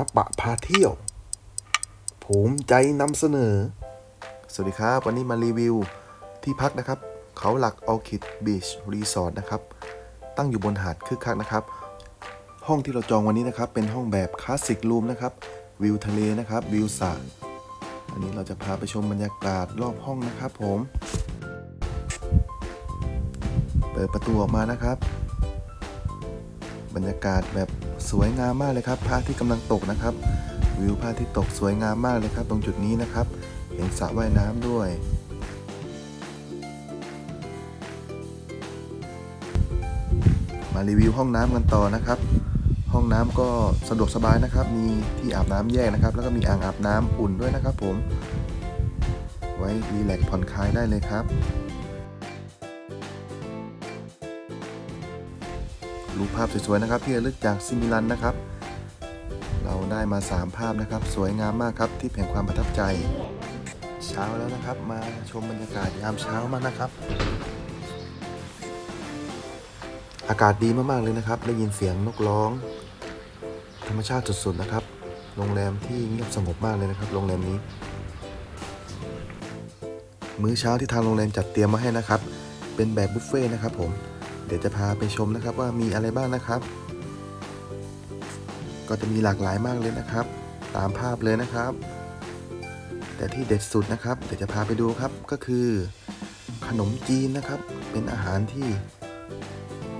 พระปะพาเที่ยวภูมิใจนำเสนอ สวัสดีครับ วันนี้มารีวิวที่พักนะครับ เขาหลักออคิดบีชรีสอร์ทนะครับ ตั้งอยู่บนหาดคึกคักนะครับ ห้องที่เราจองวันนี้นะครับ เป็นห้องแบบคลาสสิกรูมนะครับ วิวทะเลนะครับ วิวสระอันนี้เราจะพาไปชมบรรยากาศรอบห้องนะครับ ผม เปิดประตูออกมานะครับ บรรยากาศแบบ สวยงามมากเลยครับพระอาที่กำลังตกนะครับ วิวพระอาที่ตกสวยงามมากเลยครับ ตรงจุดนี้นะครับ เห็นสระว่ายน้ำด้วย มารีวิวห้องน้ำกันต่อนะครับ ห้องน้ำก็สะดวกสบายนะครับ มีที่อาบน้ำแยกนะครับ แล้วก็มีอ่างอาบน้ำอุ่นด้วยนะครับ ผม ไว้รีแลกซ์ผ่อนคลายได้เลยครับ รูปภาพสวยๆนะครับที่ระลึกจากซิมิลันนะครับ เราได้มา 3 ภาพนะครับ สวยงามมากครับที่แห่งความประทับใจ เช้าแล้วนะครับ มาชมบรรยากาศยามเช้ามานะครับ อากาศดีมากๆเลยนะครับ ได้ยินเสียงนกร้อง ธรรมชาติสุดๆนะครับ โรงแรมที่เงียบสงบมากเลยนะครับโรงแรมนี้ มื้อเช้าที่ทางโรงแรมจัดเตรียมมาให้นะครับ เป็นแบบบุฟเฟ่ต์นะครับผม เดี๋ยวจะพาไปชมนะครับว่ามีอะไรบ้างนะครับ ก็จะมีหลากหลายมากเลยนะครับ ตามภาพเลยนะครับ แต่ที่เด็ดสุดนะครับ เดี๋ยวจะพาไปดูครับก็คือ ขนมจีนนะครับ เป็นอาหารที่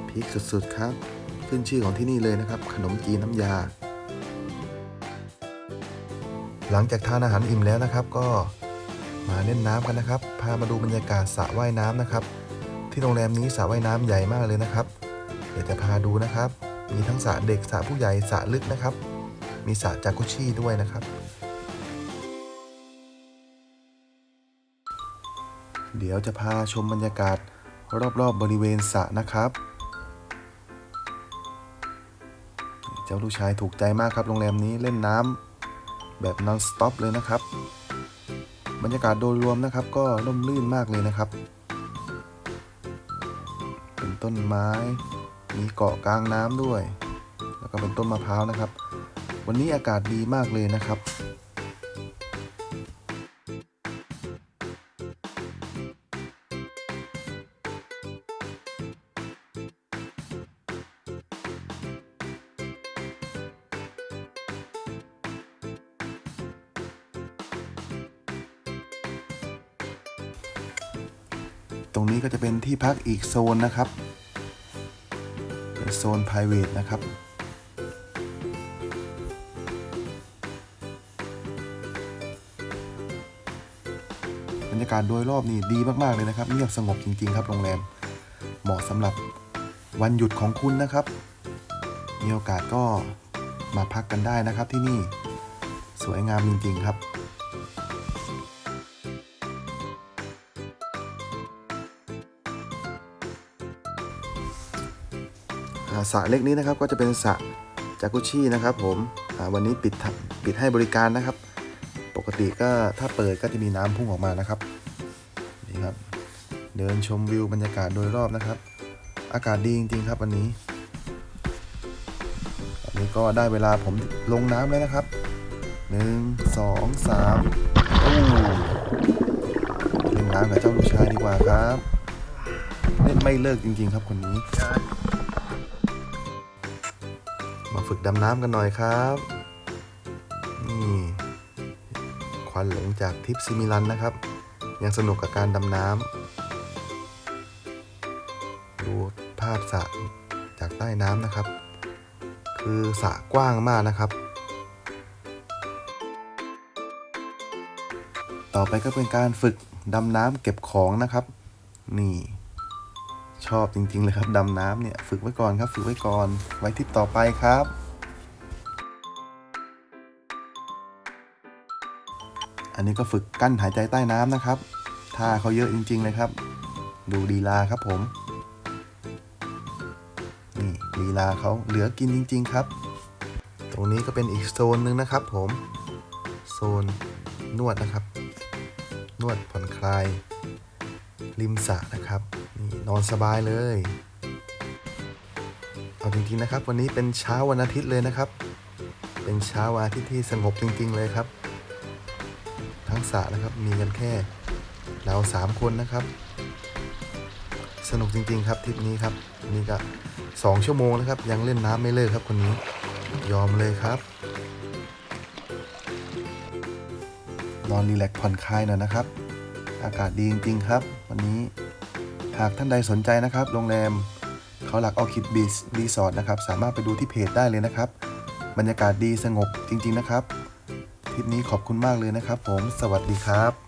พีคสุดๆครับ ขึ้นชื่อของที่นี่เลยนะครับ ขนมจีนน้ำยา หลังจากทานอาหารอิ่มแล้วนะครับ ก็มาเล่นน้ำกันนะครับ พามาดูบรรยากาศสระว่ายน้ำนะครับ ที่โรงแรมนี้สระว่ายน้ำใหญ่มากเลยนะครับ เดี๋ยวจะพาดูนะครับ มีทั้งสระเด็กสระผู้ใหญ่สระลึกนะครับ มีสระจากุชิด้วยนะครับ เดี๋ยวจะพาชมบรรยากาศรอบๆบบริเวณสระนะครับ เจ้าลูกชายถูกใจมากครับโรงแรมนี้เล่นน้ำแบบ non stop เลยนะครับ บรรยากาศโดยรวมนะครับก็ร่มรื่นมากเลยนะครับ เป็นต้นไม้ มีเกาะกลางน้ำด้วย แล้วก็เป็นต้นมะพร้าวนะครับ วันนี้อากาศดีมากเลยนะครับ ตรงนี้ก็จะเป็นที่พักอีกโซนนะครับเป็นโซน private นะครับบรรยากาศโดยรอบนี่ดีมาก ๆ เลยนะครับเงียบสงบจริง ๆ ครับโรงแรมเหมาะสำหรับวันหยุดของคุณนะครับ มีโอกาสก็มาพักกันได้นะครับที่นี่สวยงามจริง ๆ ครับ สระเล็กนี้นะครับก็จะเป็นสระจากุชินะครับผมวันนี้ปิดปิดให้บริการนะครับ ปกติก็ถ้าเปิดก็จะมีน้ำพุ่งออกมานะครับนี่ครับ เดินชมวิวบรรยากาศโดยรอบนะครับ อากาศดีจริงๆครับวันนี้ตอนนี้ก็ได้เวลาผมลงน้ำแล้วนะครับหนึ่งสองสามอู้เล่นน้ำกับเจ้าลูกชายดีกว่าครับเล่นไม่เลิกจริงๆครับคนนี้ ฝึกดำน้ำกันหน่อยครับ นี่ควันหลงจากทิปซิมิลันนะครับ ยังสนุกกับการดำน้ำดูภาพสระจากใต้น้ำนะครับ คือสระกว้างมากนะครับต่อไปก็เป็นการฝึกดำน้ำเก็บของนะครับ นี่ ชอบจริง ๆ เลยครับดำน้ำเนี่ยฝึกไว้ก่อนครับ ฝึกไว้ก่อน ไว้ทิปต่อไปครับ อันนี้ก็ฝึกกั้นหายใจใต้น้ำนะครับท่าเขาเยอะจริง ๆ เลยครับ ดูลีลาครับผม นี่ลีลาเขาเหลือกินจริง ๆ ครับ ตรงนี้ก็เป็นอีกโซนหนึ่งนะครับ ผมโซนนวดนะครับ นวดผ่อนคลาย ริมสระนะครับ นอนสบายเลย เอาจริงๆนะครับ วันนี้เป็นเช้าวันอาทิตย์เลยนะครับ เป็นเช้าวันอาทิตย์ที่สงบจริง ๆ เลยครับ ทั้งสระนะครับมีกันแค่ เราสามคนนะครับ สนุกจริง ๆ ครับทริปนี้ครับนี่ก็สองชั่วโมงนะครับ ยังเล่นน้ำไม่เลิกครับคนนี้ยอมเลยครับนอนรีแลกซ์ผ่อนคลายหน่อยนะครับ อากาศดีจริงๆครับ วันนี้ หากท่านใดสนใจนะครับ โรงแรมเขาหลักออคิดบีชรีสอร์ทนะครับ สามารถไปดูที่เพจได้เลยนะครับ บรรยากาศดีสงบจริง ๆ นะครับ ทริปนี้ขอบคุณมากเลยนะครับ ผม สวัสดีครับ